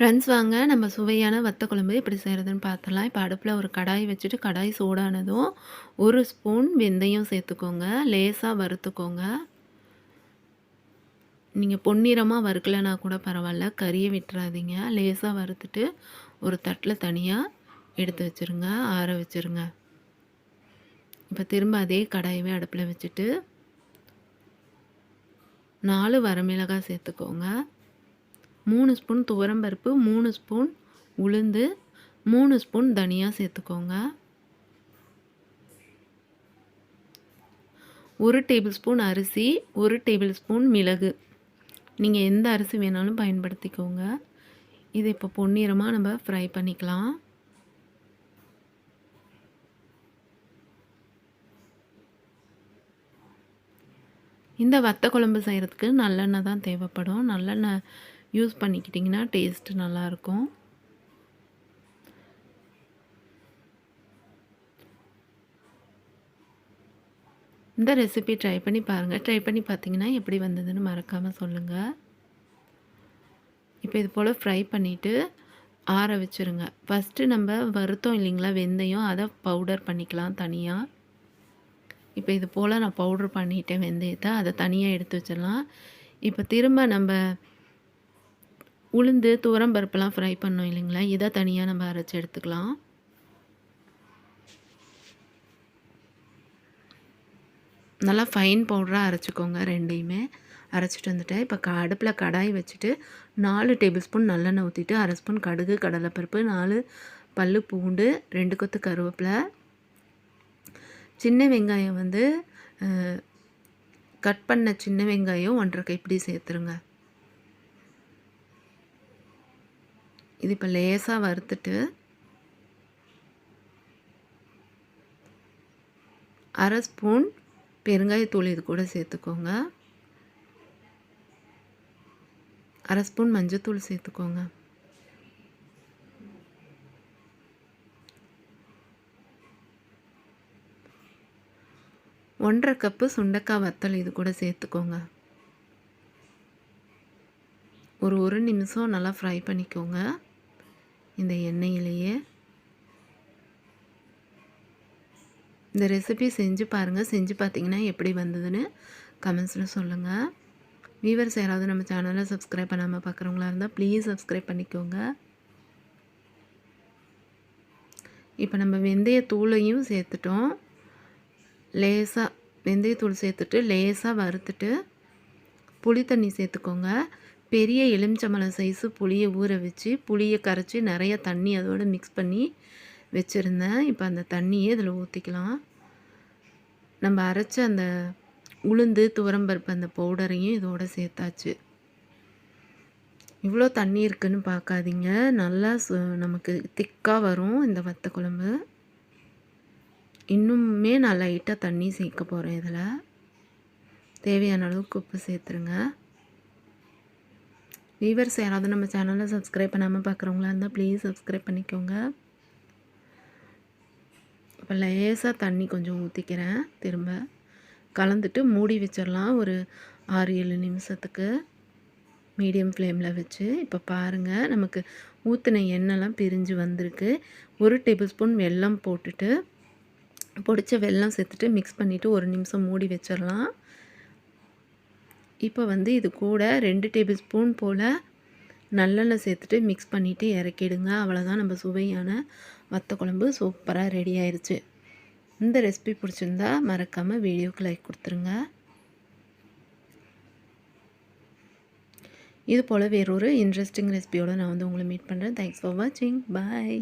Friends வாங்க நம்ம சுவையான வத்த குழம்பு எப்படி செய்கிறதுன்னு பார்த்துடலாம். இப்போ அடுப்பில் ஒரு கடாய் வச்சுட்டு கடாய் சூடானதும் ஒரு ஸ்பூன் வெந்தயம் சேர்த்துக்கோங்க. லேசாக வறுத்துக்கோங்க. நீங்கள் பொன்னிறமாக வறுக்கலைன்னா கூட பரவாயில்ல கறியை விட்டுறாதீங்க. லேசாக வறுத்துட்டு ஒரு தட்டில் தனியாக எடுத்து வச்சுருங்க ஆற வச்சுருங்க. இப்போ திரும்ப அதே கடாயவே அடுப்பில் வச்சுட்டு நாலு வரமிளகாய் சேர்த்துக்கோங்க. மூணு ஸ்பூன் துவரம்பருப்பு மூணு ஸ்பூன் உளுந்து மூணு ஸ்பூன் தனியாக சேர்த்துக்கோங்க. ஒரு டேபிள் ஸ்பூன் அரிசி ஒரு டேபிள் ஸ்பூன் மிளகு. நீங்கள் எந்த அரிசி வேணாலும் பயன்படுத்திக்கோங்க. இது இப்போ பொன்னிறமாக நம்ம ஃப்ரை பண்ணிக்கலாம். இந்த வத்த குழம்பு செய்கிறதுக்கு நல்லெண்ணெய் தான் தேவைப்படும். நல்லெண்ணெய் யூஸ் பண்ணிக்கிட்டிங்கன்னா டேஸ்ட்டு நல்லாயிருக்கும். இந்த ரெசிபி ட்ரை பண்ணி பாருங்கள் ட்ரை பண்ணி பார்த்தீங்கன்னா எப்படி வந்ததுன்னு மறக்காமல் சொல்லுங்கள் இப்போ இது போல் ஃப்ரை பண்ணிவிட்டு ஆற வச்சுருங்க. ஃபஸ்ட்டு நம்ம வருத்தம் இல்லைங்களா வெந்தயம் அதை பவுடர் பண்ணிக்கலாம் தனியாக இப்போ இது போல் நான் பவுடர் பண்ணிட்டேன் வெந்தயத்தை. அதை தனியாக எடுத்து வச்சிடலாம். இப்போ திரும்ப நம்ம உளுந்து துவரம் பருப்பெல்லாம் ஃப்ரை பண்ணோம் இல்லைங்களா? இதை தனியாக நம்ம அரைச்சி எடுத்துக்கலாம். நல்லா ஃபைன் பவுடராக அரைச்சிக்கோங்க ரெண்டையுமே. அரைச்சிட்டு வந்துட்டேன் இப்போ அடுப்பில் கடாய் வச்சுட்டு நாலு டேபிள் ஸ்பூன் நல்லெண்ணெய் ஊற்றிட்டு அரை ஸ்பூன் கடுகு கடலைப்பருப்பு நாலு பல் பூண்டு ரெண்டு கொத்து கருவேப்பிலை. சின்ன வெங்காயம் வந்து கட் பண்ண சின்ன வெங்காயம் ஒன்றரை கைப்பிடி சேர்த்துருங்க. இது இப்போ லேசாக வறுத்துட்டு அரை ஸ்பூன் பெருங்காயத்தூள் இது கூட சேர்த்துக்கோங்க. அரை ஸ்பூன் மஞ்சத்தூள் சேர்த்துக்கோங்க. ஒன்றரை கப்பு சுண்டக்காய் வத்தல் இது கூட சேர்த்துக்கோங்க. ஒரு ஒரு நிமிஷம் நல்லா ஃப்ரை பண்ணிக்கோங்க. இந்த எண்ணெயிலேயே. இந்த ரெசிபி செஞ்சு பாருங்கள் செஞ்சு பார்த்தீங்கன்னா எப்படி வந்ததுன்னு கமெண்ட்ஸில் சொல்லுங்கள் வீவர்ஸ் யாராவது நம்ம சேனலை சப்ஸ்கிரைப் பண்ணாமல் பார்க்குறவங்களா இருந்தால் ப்ளீஸ் சப்ஸ்கிரைப் பண்ணிக்கோங்க. இப்போ நம்ம வெந்தயத்தூளையும் சேர்த்துட்டோம். லேசாக வெந்தயத்தூள் சேர்த்துட்டு லேசாக வறுத்துட்டு புளி தண்ணி சேர்த்துக்கோங்க. பெரிய எலுமிச்சம்பழம் சைஸு புளியை ஊற வச்சு புளியை கரைச்சி நிறைய தண்ணி அதோடு மிக்ஸ் பண்ணி வச்சுருந்தேன். இப்போ அந்த தண்ணியே இதில் ஊற்றிக்கலாம் நம்ம அரைச்ச அந்த உளுந்து துவரம்பருப்பு அந்த பவுடரையும் இதோடு சேர்த்தாச்சு. இவ்வளோ தண்ணி இருக்குதுன்னு பார்க்காதீங்க நல்லா நமக்கு திக்காக வரும் இந்த வத்த குழம்பு. இன்னுமே நான் லைட்டாக தண்ணி சேர்க்க போகிறேன் இதில். தேவையான அளவுக்கு உப்பு சேர்த்துருங்க. வீவர்ஸ் யாராவது நம்ம சேனலை சப்ஸ்கிரைப் பண்ணாமல் பார்க்குறவங்களா இருந்தால் ப்ளீஸ் சப்ஸ்கிரைப் பண்ணிக்கோங்க. இப்போ லேசாக தண்ணி கொஞ்சம் ஊற்றிக்கிறேன் திரும்ப கலந்துட்டு மூடி வச்சிடலாம் ஒரு ஆறு ஏழு நிமிஷத்துக்கு. மீடியம் ஃப்ளேமில் வச்சு. இப்போ பாருங்கள் நமக்கு ஊற்றின எண்ணெய்லாம் பிரிஞ்சு வந்திருக்கு. ஒரு டேபிள் ஸ்பூன் வெல்லம் போட்டுட்டு பொடித்த வெல்லம் சேர்த்துட்டு மிக்ஸ் பண்ணிவிட்டு ஒரு நிமிஷம் மூடி வச்சிடலாம். இப்போ வந்து இது கூட ரெண்டு டேபிள் ஸ்பூன் போல் நல்லெண்ணெய் சேர்த்துட்டு மிக்ஸ் பண்ணிவிட்டு இறக்கிடுங்க. அவ்வளோதான் நம்ம சுவையான வத்த குழம்பு சூப்பராக ரெடி ஆயிடுச்சு இந்த ரெசிபி பிடிச்சிருந்தா மறக்காமல் வீடியோக்கு லைக் கொடுத்துருங்க. இது போல் வேறொரு இன்ட்ரெஸ்டிங் ரெசிபியோடு நான் வந்து உங்களை மீட் பண்ணுறேன் தேங்க்ஸ் ஃபார் வாட்சிங் பாய்